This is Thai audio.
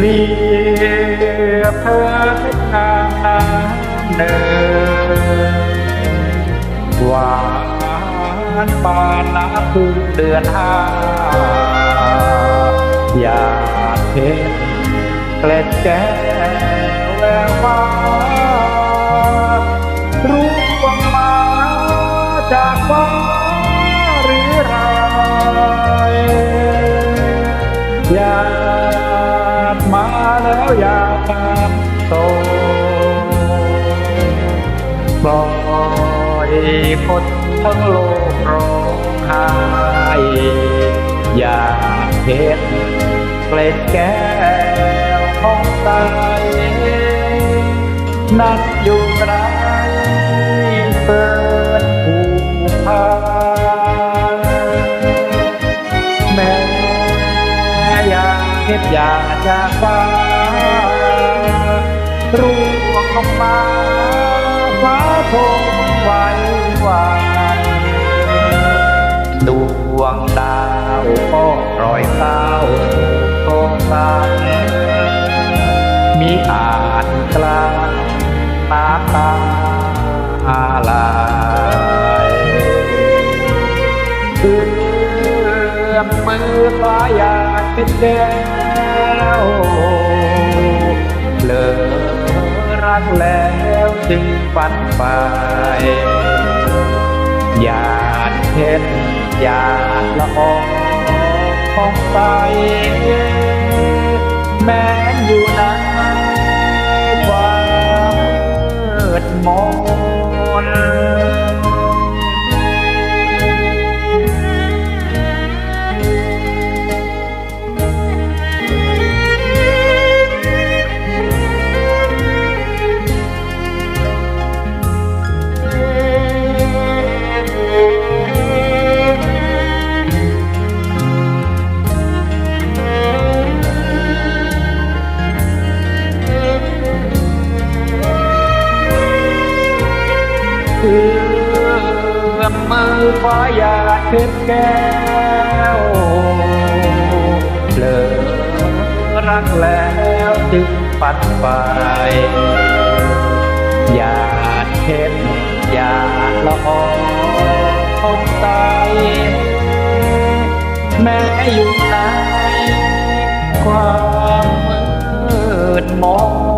เปรียบเธอเป็นนางน้ำเนินหวานปานน้ำพึ่งเดือนห้าอยากเห็นเกล็ดแก้วแววฟ้ารู้ว่ามาจากฟ้าหรือไรอยาก วอยากตามโตปล่อยคนทั้งโลกร้องไห้อยากเห็นเกล็ดแก้วของใจนั่นอยู่ไรเปิดผูกพันแม้อยากเก็บอยากจากฟ้า ร่วงลงมาฟ้าทงไว้วันดวงดาวก็รอยเต้าโตกันมีอาจกลางน้ำตาไหลเอื้อมมือฟ้าอยากเป็นแก้วเลอากแล้วจึงฝันไปอยากเห็นอยากละอองของไปแม้อยู่ใน เอื้อมมือฟ้าอยากเห็นแก้วเลอรักแล้วจึงปัดไปอยากเห็นอยากละอองของใจแม้อยู่ในความมืดมน